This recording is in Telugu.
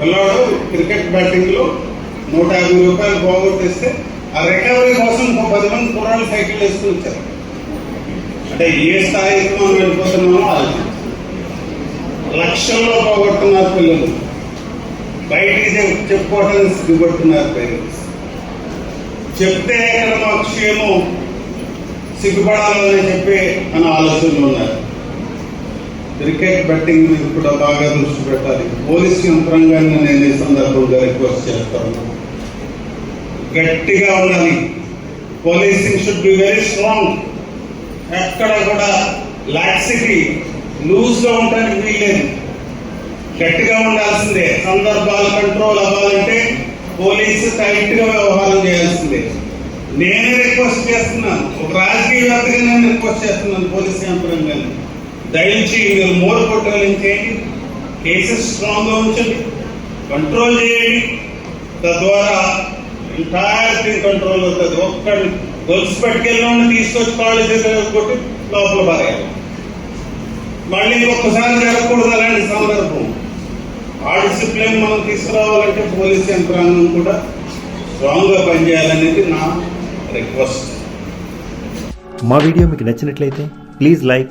పిల్లవాడు క్రికెట్ బ్యాటింగ్లో నూట యాభై రూపాయలు పోగొట్టేస్తే ఆ రికవరీ కోసం ఇంకో పది మంది కుర్రాళ్ళు సైకిల్ వేసుకుని వచ్చారు. అంటే ఏ స్థాయికి మనం వెళ్ళిపోతున్నామో ఆలోచించాలి లక్షల్లో పోగొట్టున్నారు పిల్లలు. బయటికి చెప్- చెప్పుకోవడానికి సిగ్గుపడుతున్నారు పేరెంట్స్. చెప్తే ఎక్కడ మాకు క్షేమం సిగ్గుపడాలని చెప్పి మన ఆలోచనలు ఉన్నారు. క్రికెట్ బెట్టింగ్ మీద కూడా బాగా దృష్టి పెట్టాలి. పోలీస్ యంత్రాంగాన్ని నేను ఈ సందర్భంగా రిక్వెస్ట్ చేస్తాను. గట్టిగా ఉండాలి. Policing should be very strong. ఎక్కడ కూడా లాక్సిటీ లూజ్గా ఉండడానికి వీల్లేదు. గట్టిగా ఉండాల్సిందే. సందర్భాలు కంట్రోల్ అవ్వాలంటే పోలీసు టైట్గా వ్యవహారం చేయాల్సిందే. నేనే రిక్వెస్ట్ చేస్తున్నాను. ఒక రాజకీయవేత్తగా నేను రిక్వెస్ట్ చేస్తున్నాను పోలీస్ యంత్రాంగాన్ని. దయచేసి మీరు మూల పొట్రోలింగ్ చేయండి కేసెస్ స్ట్రాంగ్గా ఉంచండి. కంట్రోల్ చేయండి. తద్వారా ఎంటైర్ థింగ్ కంట్రోల్ అవుతుంది ఒక్కడి గొలుసు పెట్టుకెళ్ళి తీసుకొచ్చి కాళ్ళు చేతులు కొట్టి లోపల పారేయాలి. మళ్ళీ ఒక్కసారి జరగకూడదు అలాంటి సందర్భం. ఆ డిసిప్లిన్ మనం తీసుకురావాలంటే పోలీస్ యంత్రాంగం కూడా స్ట్రాంగ్గా పనిచేయాలనేది నా రిక్వెస్ట్ మా వీడియో మీకు నచ్చినట్లయితే please like